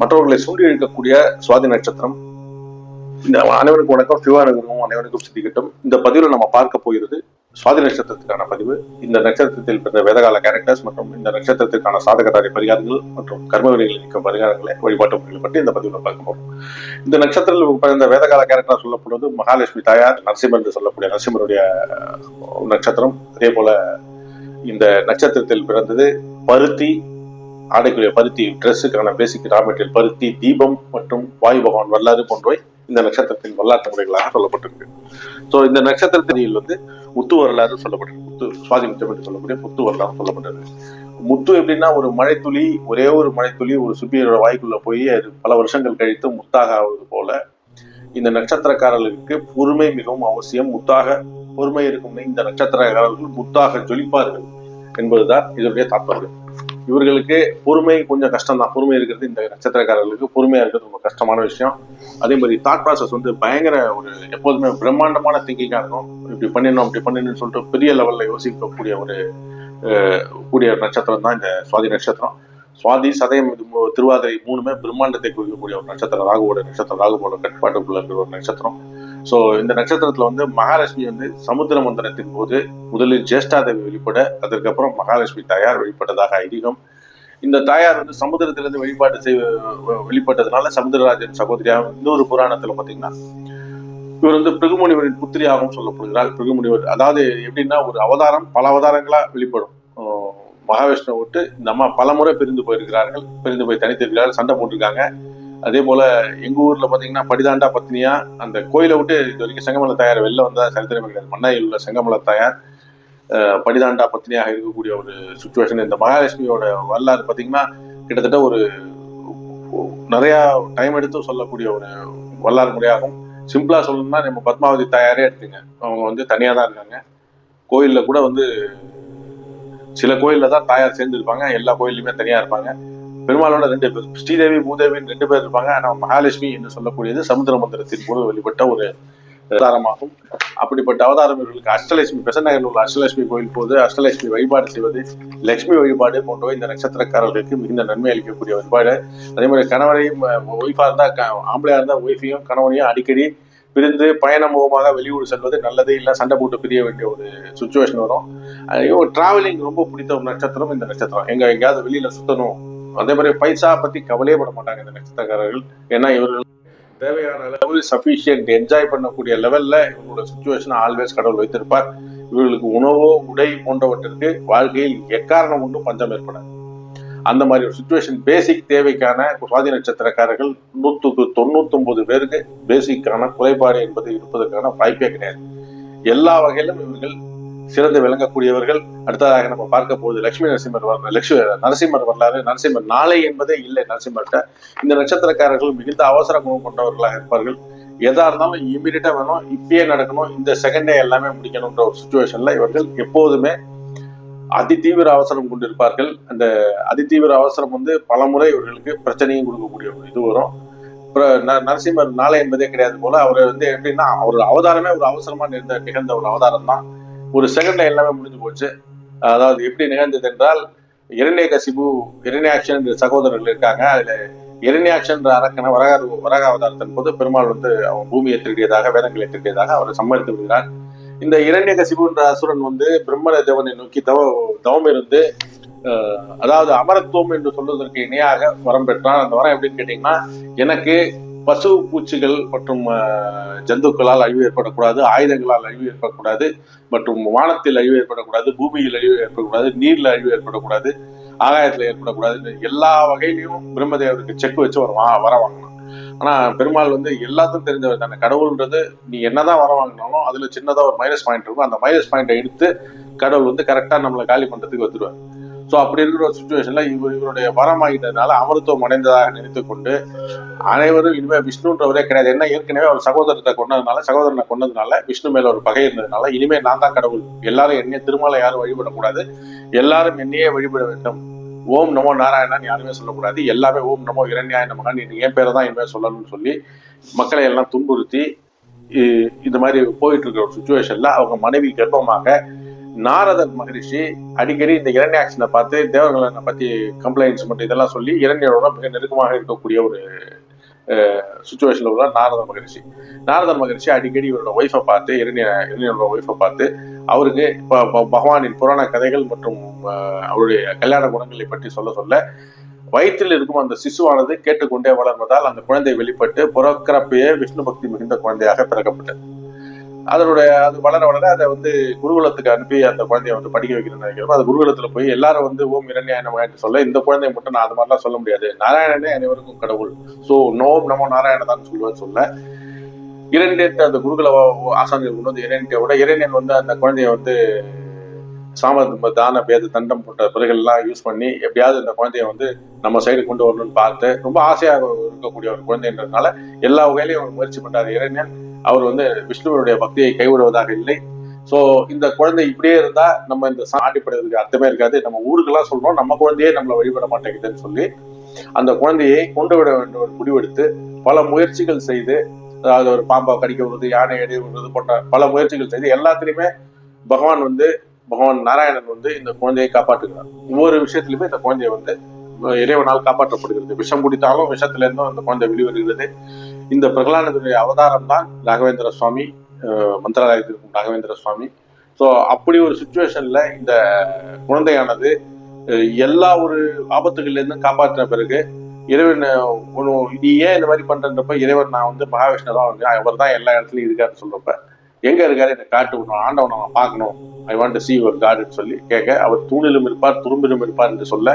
மற்றவர்களை சூண்டி இழுக்கக்கூடிய சுவாதி நட்சத்திரம். இந்த அனைவருக்கும் வணக்கம். சிவானுக்கும் அனைவருக்கும் சித்திக்கட்டும் இந்த பதிவில் நம்ம பார்க்க போகிறது சுவாதி நட்சத்திரத்துக்கான பதிவு. இந்த நட்சத்திரத்தில் பிறந்த வேதகால கேரக்டர்ஸ் மற்றும் இந்த நட்சத்திரத்திற்கான சாதகதாரி பரிகாரங்கள் மற்றும் கர்மவினைகள் நீக்கும் பரிகாரங்களை வழிபாட்டு முறைகளை பற்றி இந்த பதிவில் பார்க்க போகிறோம் இந்த நட்சத்திரத்தில் பிறந்த வேதகால கேரக்டர் சொல்லப்படுவது மகாலட்சுமி தாயார் நரசிம்மர் என்று சொல்லக்கூடிய நரசிம்மருடைய நட்சத்திரம். அதே போல இந்த நட்சத்திரத்தில் பிறந்தது பருத்தி ஆடைக்குரிய பருத்தி ட்ரெஸ்ஸுக்கான பேசிக் ரா மெட்டீரியல் பருத்தி தீபம் மற்றும் வாயு பகவான் வரலாறு போன்றவை இந்த நட்சத்திரத்தின் வரலாற்று முறைகளாக சொல்லப்பட்டிருக்கு. ஸோ இந்த நட்சத்திரத்தில் வந்து முத்து வரலாறு சொல்லப்பட்டிருக்கு. முத்து சுவாதி முத்தம் என்று சொல்லக்கூடிய முத்து வரலாறு சொல்லப்பட்டது. முத்து எப்படின்னா ஒரு மழைத்துளி ஒரே ஒரு மழைத்துளி ஒரு சுப்பியரோட வாய்க்குள்ள போய் அது பல வருஷங்கள் கழித்து முத்தாக ஆவது போல இந்த நட்சத்திரக்காரர்களுக்கு பொறுமை மிகவும் அவசியம். முத்தாக பொறுமை இருக்கும் இந்த நட்சத்திரக்காரர்கள் முத்தாக ஜொலிப்பார்கள் என்பதுதான் இதனுடைய தாற்பயம். இவர்களுக்கு பொறுமை கொஞ்சம் கஷ்டம் தான் பொறுமை இருக்கிறது இந்த நட்சத்திரக்காரர்களுக்கு பொறுமையா இருக்கிறது ரொம்ப கஷ்டமான விஷயம். அதே மாதிரி தாட் ப்ராசஸ் வந்து பயங்கர ஒரு எப்போதுமே பிரம்மாண்டமான திங்கிங்கா இருக்கும் இப்படி பண்ணிடணும் அப்படி பண்ணிடணும்னு சொல்லிட்டு பெரிய லெவல்ல யோசிக்கக்கூடிய ஒரு கூடிய கூடிய நட்சத்திரம் தான் இந்த சுவாதி நட்சத்திரம். சுவாதி சதயம் திருவாதிரை மூணுமே பிரம்மாண்டத்தை குறிக்கக்கூடிய ஒரு நட்சத்திரம். ராகுவோட நட்சத்திரம் ராகுவோட கட்டுப்பாட்டுக்குள்ள இருக்கிற ஒரு நட்சத்திரம். ஸோ இந்த நட்சத்திரத்துல வந்து மகாலட்சுமி வந்து சமுத்திர மந்திரத்தின் போது முதலில் ஜேஷ்டாதேவி வெளிப்பட அதற்கப்புறம் மகாலட்சுமி தாயார் வெளிப்பட்டதாக ஐதீகம். இந்த தாயார் வந்து சமுத்திரத்திலிருந்து வெளிப்பாடு செய் வெளிப்பட்டதுனால சமுத்திரராஜன் சகோதரியாக இன்னொரு புராணத்துல பாத்தீங்கன்னா இவர் வந்து பிருகுமுனிவரின் புத்திரியாகவும் சொல்லப்படுகிறார். பிருகுமுனிவர் அதாவது எப்படின்னா ஒரு அவதாரம் பல அவதாரங்களா வெளிப்படும். ஆஹ் விட்டு இந்த அம்மா பல முறை பிரிந்து போயிருக்கிறார்கள் பிரிந்து போய் தனித்திருக்கிறார்கள் சண்டை போட்டிருக்காங்க. அதே போல எங்க ஊர்ல பாத்தீங்கன்னா படிதாண்டா பத்தினியா அந்த கோயிலை விட்டு இது வரைக்கும் செங்கமல தாயார் வெளில வந்தா சரித்திரமே கிடையாது மன்னாயில் உள்ள செங்கமல தாயார் படிதாண்டா பத்தினியாக இருக்கக்கூடிய ஒரு சுச்சுவேஷன் இந்த மகாலட்சுமியோட வரலாறு பாத்தீங்கன்னா கிட்டத்தட்ட ஒரு நிறைய டைம் எடுத்து சொல்லக்கூடிய ஒரு வரலாறு முறையாகும். சிம்பிளா சொல்லணும்னா நம்ம பத்மாவதி தாயாரே எடுத்துங்க. அவங்க வந்து தனியா தான் இருக்காங்க. கோயில்ல கூட வந்து சில கோயில்ல தான் தாயார் சேர்ந்து இருப்பாங்க. எல்லா கோயிலுமே தனியா இருப்பாங்க. பெருமாளோட ரெண்டு பேர் ஸ்ரீதேவி பூதேவின்னு ரெண்டு பேர் இருப்பாங்க. ஆனால் மகாலட்சுமி என்று சொல்லக்கூடியது சமுத்திர மந்திரத்தின் போது வெளிப்பட்ட ஒரு அவதாரமாகும். அப்படிப்பட்ட அவதாரம் இவர்களுக்கு அஷ்டலட்சுமி பெசநகரில் உள்ள அஷ்டலட்சுமி கோயில் போது அஷ்டலட்சுமி வழிபாடு செய்வது லட்சுமி வழிபாடு போன்றவை இந்த நட்சத்திரக்காரர்களுக்கு மிகுந்த நன்மை அளிக்கக்கூடிய வழிபாடு. அதே மாதிரி கணவரையும் ஒய்ஃபாக இருந்தால் க- இருந்தால் ஒய்ஃபையும் கணவனையும் அடிக்கடி பிரிந்து பயணம் முகமாக வெளியூர் செல்வது நல்லது. இல்லை சண்டை போட்டு பிரிய வேண்டிய ஒரு சுச்சுவேஷன் வரும். ஐயோ டிராவலிங் ரொம்ப பிடித்த ஒரு நட்சத்திரம் இந்த நட்சத்திரம். எங்கே எங்கேயாவது வெளியில் சுற்றணும் அதே மாதிரி பைசா பத்தி கவலையே பட மாட்டாங்க இந்த நட்சத்திரக்காரர்கள். ஏன்னா இவர்கள் தேவையான அளவு சஃபிஷியன்ட் என்ஜாய் பண்ணக்கூடிய லெவல்ல இவங்களோட சுச்சுவேஷன் ஆல்வேஸ் கடவுள் வைத்திருப்பார். இவர்களுக்கு உணவோ உடை போன்றவற்றிற்கு வாழ்க்கையில் எக்காரணம் ஒன்றும் பஞ்சம் ஏற்படாது. அந்த மாதிரி ஒரு சுச்சுவேஷன் பேசிக் தேவைக்கான சுவாதி நட்சத்திரக்காரர்கள் நூத்துக்கு தொண்ணூத்தொன்பது பேருக்கு பேசிக்கான குறைபாடு என்பது இருப்பதற்கான வாய்ப்பே கிடையாது. எல்லா வகையிலும் இவர்கள் சிறந்து விளங்கக்கூடியவர்கள். அடுத்ததாக நம்ம பார்க்க போகுது லட்சுமி நரசிம்மர் வரலாறு லட்சுமி நரசிம்மர் வரலாறு. நரசிம்மர் நாளை என்பதே இல்லை நரசிம்மர்கிட்ட. இந்த நட்சத்திரக்காரர்கள் மிகுந்த அவசர குணம் கொண்டவர்களாக இருப்பார்கள். எதா இருந்தாலும் இமீடியட்டா வேணும் இப்பயே நடக்கணும். இந்த செகண்டே எல்லாமே முடிக்கணும்ன்ற ஒரு சுச்சுவேஷன்ல இவர்கள் எப்போதுமே அதிதீவிர அவசரம் கொண்டிருப்பார்கள். அந்த அதிதீவிர அவசரம் வந்து பலமுறை இவர்களுக்கு பிரச்சனையும் கொடுக்கக்கூடிய ஒரு இது வரும். அப்புறம் ந- நரசிம்மர் நாளை என்பதே கிடையாது போல. அவர் வந்து எப்படின்னா அவர் அவதாரமே ஒரு அவசரமா நிகழ்ந்த நிகழ்ந்த ஒரு அவதாரம் தான். ஒரு செகண்ட்ல எல்லாமே முடிஞ்சு போச்சு. அதாவது எப்படி நிகழ்ந்தது என்றால் இரண்யகசிபு இரண்யாட்சன் என்ற சகோதரர்கள் இருக்காங்க. அதுல இரண்யாட்சன் என்ற அரக்கனை வரக வரக அவதாரத்தின் போது பெருமாள் வந்து அவன் பூமியை திருடியதாக வேதங்களை திருடியதாக அவரை சம்மதித்து விடுகிறார். இந்த இரண்யகசிபு என்ற அசுரன் வந்து பிரம்மர தேவனை நோக்கி தவ தவம் இருந்து அதாவது அமரத்துவம் என்று சொல்வதற்கு இணையாக வரம் பெற்றான். அந்த வரம் எப்படின்னு கேட்டீங்கன்னா எனக்கு பசு பூச்சிகள் மற்றும் ஜந்துக்களால் அழிவு ஏற்படக்கூடாது ஆயுதங்களால் அழிவு ஏற்படக்கூடாது மற்றும் வானத்தில் அழிவு ஏற்படக்கூடாது பூமியில் அழிவு ஏற்படக்கூடாது நீரில் அழிவு ஏற்படக்கூடாது ஆகாயத்தில் ஏற்படக்கூடாது எல்லா வகையிலையும் பிரம்மதேவருக்கு செக் வச்சு ஒரு வா- வர வாங்கணும். ஆனால் பெருமாள் வந்து எல்லாத்துக்கும் தெரிஞ்சவர் தானே. கடவுள்ன்றது நீ என்னதான் வர வாங்கினாலும் அதில் சின்னதாக ஒரு மைனஸ் பாயிண்ட் இருக்கும். அந்த மைனஸ் பாயிண்ட்டை எடுத்து கடவுள் வந்து கரெக்டாக நம்மளை காலி பண்ணுறதுக்கு வந்துடுவார் ஸோ அப்படி இருக்கிற ஒரு சுச்சுவேஷன்ல இவர் இவருடைய வரமாகிட்டதுனால அமருத்துவம் அடைந்ததாக நினைத்து கொண்டு அனைவரும் இனிமேல் விஷ்ணுன்றவரே கிடையாது. என்ன? ஏற்கனவே அவர் சகோதரத்தை கொண்டதுனால சகோதரனை கொண்டதுனால விஷ்ணு மேல ஒரு பகை இருந்ததுனால இனிமேல் நான் தான் கடவுள். எல்லாரும் என்னைய திருமலை யாரும் வழிபடக்கூடாது. எல்லாரும் என்னையே வழிபட வேண்டும். ஓம் நமோ நாராயணன் யாருமே சொல்லக்கூடாது. எல்லாமே ஓம் நமோ இரண்யாய நமகான் நீ என் பேரை தான் இனிமேல் சொல்லணும்னு சொல்லி மக்களை எல்லாம் துன்புறுத்தி இது மாதிரி போயிட்டு இருக்கிற ஒரு சுச்சுவேஷன்ல அவங்க மனைவி கர்ப்பமாக நாரதர் மகரிஷி அடிக்கடி இந்த இரண்யாக்ஷனை பார்த்து தேவர்களை பத்தி கம்ப்ளைண்ட்ஸ் மட்டும் இதெல்லாம் சொல்லி இரண்யரோட மிக நெருக்கமாக இருக்கக்கூடிய ஒரு சுச்சுவேஷன்ல உள்ள நாரத மகரிஷி. நாரத மகரிஷி அடிக்கடி இவரோட ஒய்ஃபை பார்த்து இரண்ய இரண்யரோட ஒய்ஃபை பார்த்து அவருக்கு ப- ப- பகவானின் புராண கதைகள் மற்றும் அவருடைய கல்யாண குணங்களை பற்றி சொல்ல சொல்ல வயிற்றில் இருக்கும் அந்த சிசுவானது கேட்டுக்கொண்டே வளர்வதால் அந்த குழந்தை வெளிப்பட்டு பிறக்கிறப்பயே விஷ்ணு பக்தி மிகுந்த குழந்தையாக பிறக்கப்பட்டது. அதனுடைய அது வளர வளர அதை வந்து குருகுலத்துக்கு அனுப்பி அந்த குழந்தைய வந்து படிக்க வைக்கணும்னு நினைக்கிறோம். அது குருகுலத்துல போய் எல்லாரும் வந்து ஓம் இரண்யாயனமாயிட்டு சொல்ல இந்த குழந்தைய மட்டும் நான் அது மாதிரிலாம் சொல்ல முடியாது. நாராயணனே அனைவருக்கும் கடவுள். சோ நோம் நமோ நாராயணதான் சொல்லுவேன் சொல்ல. இரண்டேட்டு அந்த குருகுல ஆசான்கள் கொண்டு வந்து இரண்டை விட வந்து அந்த குழந்தைய வந்து சாம தான பேத தண்டம் போன்ற பிறகுலாம் யூஸ் பண்ணி எப்படியாவது இந்த குழந்தைய வந்து நம்ம சைடு கொண்டு வரணும்னு பார்த்து ரொம்ப ஆசையாக இருக்கக்கூடிய ஒரு குழந்தைன்றதுனால எல்லா வகையிலையும் முயற்சி பண்ணாரு இறைஞன் அவர் வந்து விஷ்ணுவனுடைய பக்தியை கைவிடுவதாக இல்லை. ஸோ இந்த குழந்தை இப்படியே இருந்தா நம்ம இந்த ஆட்டிப்படுறதுக்கு அர்த்தமே இருக்காது. நம்ம ஊருக்கெல்லாம் சொல்றோம் நம்ம குழந்தையே நம்மளை வழிபட மாட்டேங்குதுன்னு சொல்லி அந்த குழந்தையை கொண்டு விட வேண்டும் முடிவெடுத்து பல முயற்சிகள் செய்து அதாவது ஒரு பாம்பை கடிக்க விடுறது யானை எடி விடுறது போன்ற பல முயற்சிகள் செய்து எல்லாத்துலேயுமே பகவான் வந்து பகவான் நாராயணன் வந்து இந்த குழந்தையை காப்பாற்றுகிறார். ஒவ்வொரு விஷயத்திலுமே இந்த குழந்தையை வந்து இறைவனால் காப்பாற்றப்படுகிறது. விஷம் குடித்தாலும் விஷத்துல இருந்தும் அந்த குழந்தை வெளிவருகிறது. இந்த பிரகலாதனுடைய அவதாரம் தான் ராகவேந்திர சுவாமி அஹ், மந்திராலயத்தில் இருக்கும் ராகவேந்திர சுவாமி. ஸோ அப்படி ஒரு சுச்சுவேஷன்ல இந்த குழந்தையானது எல்லா ஒரு ஆபத்துகள்லேருந்தும் காப்பாற்றின பிறகு இறைவன் ஒன்று நீ ஏன் இந்த மாதிரி பண்றப்ப இறைவன் நான் வந்து மகாவிஷ்ணு தான் வந்து அவர் தான் எல்லா இடத்துலையும் இருக்காருன்னு சொல்றப்ப எங்க இருக்காரு? என்னை காட்டு விடணும் ஆண்டவனை நான் பார்க்கணும். ஐ வாண்ட் சி யுவர் காடுன்னு சொல்லி கேட்க அவர் தூணிலும் இருப்பார் துரும்பிலும் இருப்பார் என்று சொல்ல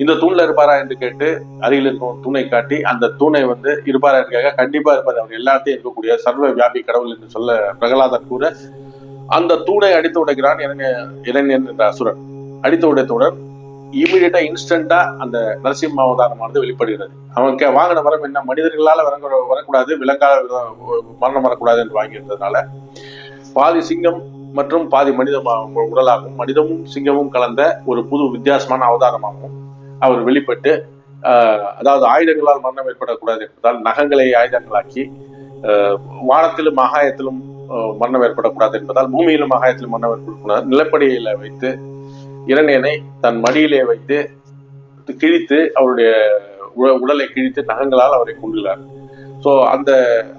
இந்த தூண்ல இருப்பாரா என்று கேட்டு அருகில் இருக்கும் தூணை காட்டி அந்த தூணை வந்து இருப்பாரா என்று கண்டிப்பா இருப்பார். அவர் எல்லாத்தையும் இருக்கக்கூடிய சர்வ வியாபி கடவுள் என்று சொல்ல பிரகலாதர் கூற அந்த தூணை அடித்து உடைக்கிறான் இளைஞ- இளைஞன் என்ற அசுரன். அடித்து உடைத்தவுடன் இமீடியட்டா இன்ஸ்டண்டா அந்த நரசிம்ம அவதாரமானது வெளிப்படுகிறது. அவனுக்கு வாங்கின வரம் என்ன? மனிதர்களால வரங்க வரக்கூடாது விலங்கால மரணம் வரக்கூடாது என்று வாங்கியிருந்ததுனால பாதி சிங்கம் மற்றும் பாதி மனித உடலாகவும் மனிதமும் சிங்கமும் கலந்த ஒரு புது வித்தியாசமான அவதாரமாகவும் அவர் வெளிப்பட்டு அதாவது ஆயுதங்களால் மரணம் ஏற்படக்கூடாது என்பதால் நகங்களை ஆயுதங்களாக்கி வானத்திலும் ஆகாயத்திலும் மரணம் ஏற்படக்கூடாது என்பதால் பூமியிலும் ஆகாயத்திலும் மரணம் ஏற்படக்கூடாது. நிலப்படியில வைத்து இரணியனை தன் மடியிலே வைத்து கிழித்து அவருடைய உடலை கிழித்து நகங்களால் அவரை கொண்டுள்ளார் ஸோ அந்த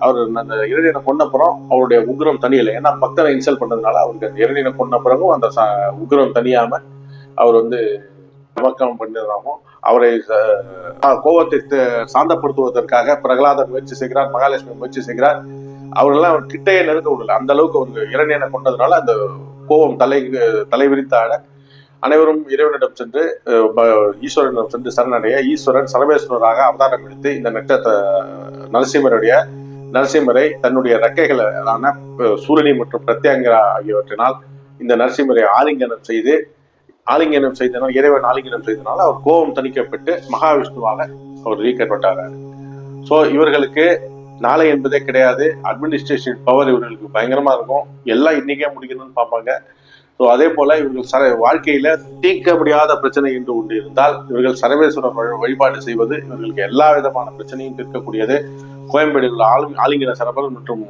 அவர் அந்த இரணியனை கொன்னப்புறம் அவருடைய உக்ரம் தனியலை. ஏன்னா பக்தனை இன்சல்ட் பண்ணதுனால அவருக்கு அந்த இரணியனை கொன்ன பிறகும் அந்த உக்ரம் தனியாம அவர் வந்து நமக்கம் பண்ணதாகவும் அவரை கோபத்தை சாந்தப்படுத்துவதற்காக பிரகலாதன் முயற்சி செய்கிறார் மகாலட்சுமி முயற்சி செய்கிறார். அவரெல்லாம் அவர் கிட்டையே நெருங்க விடல. அந்த அளவுக்கு அவங்க இரணியனை கொண்டதுனால அந்த கோபம் தலை தலைவிரித்து ஆட அனைவரும் இறைவனிடம் சென்று ப- ஈஸ்வரனிடம் சென்று சரணடைய ஈஸ்வரன் சரமேஸ்வரராக அவதாரம் எடுத்து இந்த நட்சத்திர நரசிம்மருடைய நரசிம்மரை தன்னுடைய ரெக்கைகளான சூரியனி மற்றும் பிரத்யங்கரா ஆகியவற்றினால் இந்த நரசிம்மரை ஆலிங்கனம் செய்து ஆலிங்கனம் செய்தனால் இறைவன் ஆலிங்கனம் செய்தனால அவர் கோபம் தணிக்கப்பட்டு மகாவிஷ்ணுவாக அவர் ரீகன்வெர்ட் ஸோ இவர்களுக்கு நாளை என்பதே கிடையாது. அட்மினிஸ்ட்ரேஷன் பவர் இவர்களுக்கு பயங்கரமா இருக்கும். எல்லாம் இன்னைக்கே முடிக்கணும்னு பார்ப்பாங்க. ஸோ அதே போல இவர்கள் சர வாழ்க்கையில தீர்க்க முடியாத பிரச்சனை என்று ஒன்று இருந்தால் இவர்கள் சரவேஸ்வரர் வழி- வழிபாடு செய்வது இவர்களுக்கு எல்லா விதமான பிரச்சனையும் தீர்க்கக்கூடியது. கோயம்பேடில் உள்ள ஆளு ஆலிங்கன சரபர் மற்றும்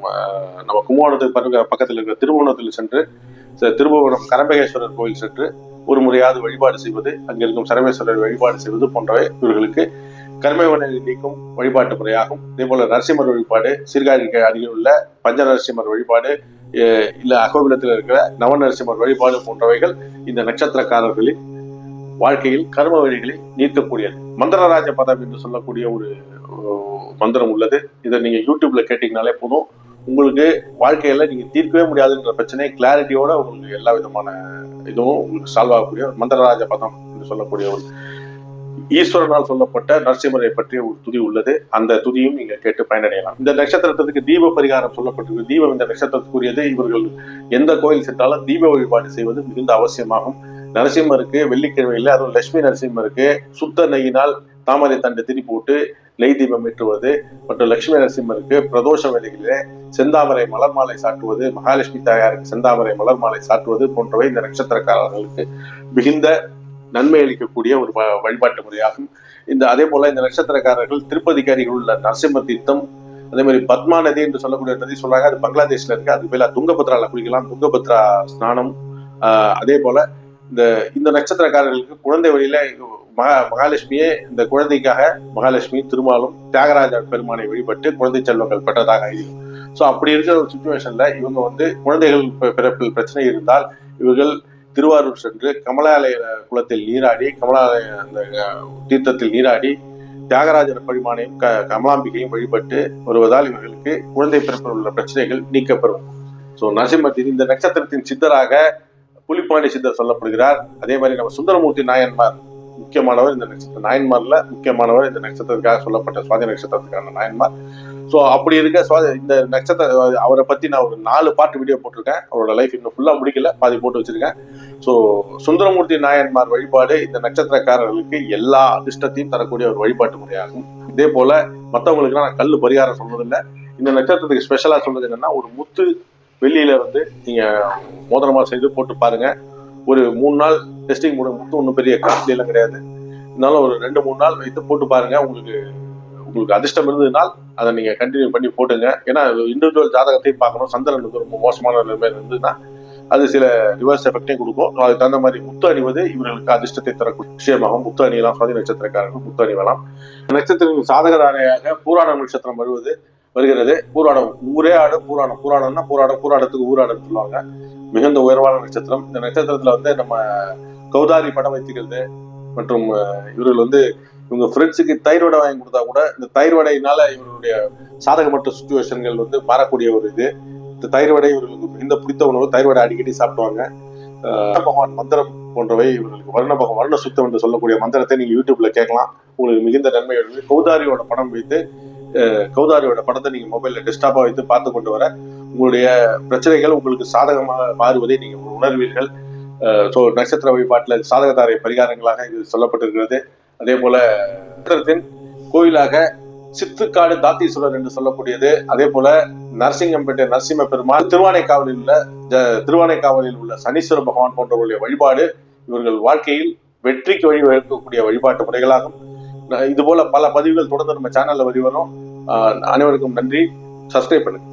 நம்ம கும்பகோணத்துக்கு பக்கத்தில் இருக்கிற திருமணத்தில் சென்று திருபுவனம் கரம்பகேஸ்வரர் கோயில் சென்று ஒரு முறையாவது வழிபாடு செய்வது அங்கிருக்கும் சரவேஸ்வரர் வழிபாடு செய்வது போன்றவை இவர்களுக்கு கர்மவினை நீக்கும் வழிபாட்டு முறையாகும். இதே போல நரசிம்மர் வழிபாடு சீர்காழிக்கு அருகில் உள்ள பஞ்ச நரசிம்மர் வழிபாடு இல்ல அகோபிலத்தில் இருக்கிற நவ நரசிம்மர் வழிபாடு போன்றவைகள் இந்த நட்சத்திரக்காரர்களின் வாழ்க்கையில் கர்ம வழிகளை நீக்கக்கூடியது. மந்திரராஜ பதம் என்று சொல்லக்கூடிய ஒரு மந்திரம் உள்ளது. இதை நீங்க யூடியூப்ல கேட்டீங்கனாலே போதும். உங்களுக்கு வாழ்க்கையில நீங்க தீர்க்கவே முடியாதுன்ற பிரச்சனை கிளாரிட்டியோட உங்களுக்கு எல்லா விதமான இதுவும் உங்களுக்கு சால்வ் ஆகக்கூடிய ஒரு மந்திரராஜ பதம் என்று சொல்லக்கூடிய ஒரு ஈஸ்வரனால் சொல்லப்பட்ட நரசிம்மரை பற்றிய ஒரு துதி உள்ளது. அந்த துதியும் நீங்க கேட்டு பயனடையலாம். இந்த நட்சத்திரத்துக்கு தீப பரிகாரம் சொல்லப்பட்டிருக்கு. தீபம் இந்த நட்சத்திரத்துக்குரியது. இவர்கள் எந்த கோயில் சென்றாலும் தீப வழிபாடு செய்வது மிகுந்த அவசியமாகும். நரசிம்மருக்கு வெள்ளிக்கிழமையில் அதுவும் லட்சுமி நரசிம்மருக்கு சுத்த நெய்யினால் தாமரை தண்டு திரி போட்டு நெய் தீபம் ஏற்றுவது மற்றும் லட்சுமி நரசிம்மருக்கு பிரதோஷ வேலைகளிலே செந்தாமரை மலர் மாலை சாட்டுவது மகாலட்சுமி தாயாருக்கு செந்தாமரை மலர் மாலை சாட்டுவது போன்றவை இந்த நட்சத்திரக்காரர்களுக்கு மிகுந்த நன்மை அளிக்கக்கூடிய ஒரு வழிபாட்டு முறையாகும். இந்த அதே போல இந்த நட்சத்திரக்காரர்கள் திருப்பதிக்கு அருகில் உள்ள நரசிம்ம தீர்த்தம் அதே மாதிரி பத்மா நதி என்று சொல்லக்கூடிய நதி சொல்றாங்க. அது பங்களாதேஷ்ல இருக்கு. அதுக்கு மேல துங்கபத்ரால குளிக்கலாம் துங்கபத்ரா ஸ்நானம் அதே போல இந்த இந்த நட்சத்திரக்காரர்களுக்கு குழந்தை வழியில மகா மகாலட்சுமியே இந்த குழந்தைக்காக மகாலட்சுமி திருமாலும் தியாகராஜ பெருமானை வழிபட்டு குழந்தை செல்வங்கள் பெற்றதாக ஐதீகம் ஸோ அப்படி இருக்கிற ஒரு சுச்சுவேஷன்ல இவங்க வந்து குழந்தைகள் பிறப்பில் பிரச்சனை இருந்தால் இவர்கள் திருவாரூர் சென்று கமலாலய குளத்தில் நீராடி கமலாலய அந்த தீர்த்தத்தில் நீராடி தியாகராஜர் பெருமானையும் க கமலாம்பிகையும் வழிபட்டு வருவதால் இவர்களுக்கு குழந்தை பிறப்பில் உள்ள பிரச்சனைகள் நீக்கப்பெறும். ஸோ நரசிம்மத்தின் இந்த நட்சத்திரத்தின் சித்தராக புலிப்பாண்டி சித்தர் சொல்லப்படுகிறார். அதே மாதிரி நம்ம சுந்தரமூர்த்தி நாயன்மார் முக்கியமானவர் இந்த நட்சத்திர நாயன்மார்ல முக்கியமானவர் இந்த நட்சத்திரத்துக்காக சொல்லப்பட்ட சுவாதி நட்சத்திரத்துக்கான நாயன்மார். ஸோ அப்படி இருக்க சுவாதி இந்த நட்சத்திர அவரை பத்தி நான் ஒரு நாலு பாட்டு வீடியோ போட்டிருக்கேன். அவரோட லைஃப் இன்னும் ஃபுல்லா முடிக்கல பாதி போட்டு வச்சிருக்கேன். ஸோ சுந்தரமூர்த்தி நாயன்மார் வழிபாடு இந்த நட்சத்திரக்காரர்களுக்கு எல்லா அதிர்ஷ்டத்தையும் தரக்கூடிய ஒரு வழிபாட்டு முறையாகும். இதே போல மற்றவங்களுக்கு நான் கல் பரிகாரம் சொன்னதில்லை. இந்த நட்சத்திரத்துக்கு ஸ்பெஷலா சொல்றது என்னன்னா ஒரு முத்து வெள்ளியில வந்து நீங்க மோதிரமா செய்து போட்டு பாருங்க. ஒரு மூணு நாள் டெஸ்டிங் மூட முத்து ஒன்றும் பெரிய காஸ்ட்லி எல்லாம் கிடையாது. இருந்தாலும் ஒரு ரெண்டு மூணு நாள் வைத்து போட்டு பாருங்க. உங்களுக்கு உங்களுக்கு அதிர்ஷ்டம் இருந்ததுனால் அதை நீங்க கண்டினியூ பண்ணி போட்டுங்க. ஏன்னா இண்டிவிஜுவல் ஜாதகத்தையும் பார்க்கணும். சந்திரனுக்கு ரொம்ப மோசமான நிலைமை இருந்ததுன்னா அது சில ரிவர்ஸ் எஃபெக்டையும் கொடுக்கும். அதுக்கு தகுந்த மாதிரி முத்து அணிவது இவர்களுக்கு அதிர்ஷ்டத்தை தரக்கூடிய விஷயமாகும். முத்து அணியலாம் சுவாதி நட்சத்திரக்காரர்கள் முத்து அணிவலாம் நட்சத்திரங்கள் சாதகதாரையாக பூராண நட்சத்திரம் வருவது வருகிறது. பூராடம் ஊரே ஆடு பூராடம் பூராடம்னா பூராடம் பூராடத்துக்கு ஊராடம் சொல்லுவாங்க. மிகுந்த உயர்வான நட்சத்திரம். இந்த நட்சத்திரத்துல வந்து நம்ம கௌதாரி படம் வைத்துக்கிறது மற்றும் இவர்கள் வந்து இவங்க ஃப்ரெண்ட்ஸுக்கு தயிர் வடை வாங்கி கொடுத்தா கூட இந்த தயிர் வடையினால இவருடைய சாதகமற்ற சுச்சுவேஷன்கள் வந்து மாறக்கூடிய ஒரு இது. இந்த தயிர் வடை இவர்களுக்கு மிகுந்த பிடித்த உணவு. தயிர் வடை அடிக்கடி சாப்பிடுவாங்க. அஹ், பகவான் மந்திரம் போன்றவை இவர்களுக்கு வருண பகவான் வர்ண சுத்தம் என்று சொல்லக்கூடிய மந்திரத்தை நீங்க யூடியூப்ல கேட்கலாம். உங்களுக்கு மிகுந்த நன்மை கௌதாரியோட படம் வைத்து கௌதாரியோட படத்தை நீங்க மொபைல்ல டெஸ்க்டாப்பா வைத்து பார்த்து கொண்டு வர உங்களுடைய பிரச்சனைகள் உங்களுக்கு சாதகமாக மாறுவதை நீங்க உணர்வீர்கள். ஸோ நட்சத்திர வழிபாட்டில் சாதகதாரை பரிகாரங்களாக இது சொல்லப்பட்டிருக்கிறது. அதே போல கோயிலாக சித்துக்காடு தாத்தீஸ்வரர் என்று சொல்லக்கூடியது. அதே போல நரசிங்கம்பேட்டை நரசிம்ம பெருமாள் திருவானைக்காவலில் உள்ள திருவானைக்காவலில் உள்ள சனீஸ்வர பகவான் போன்றவர்களுடைய வழிபாடு இவர்கள் வாழ்க்கையில் வெற்றிக்கு வழிவகுக்கக்கூடிய வழிபாட்டு முறைகளாகும். இது போல பல பதிவுகள் தொடர்ந்து நம்ம சேனல்ல வரி வரும் அனைவருக்கும் நன்றி. சப்ஸ்கிரைப் பண்ணுங்க.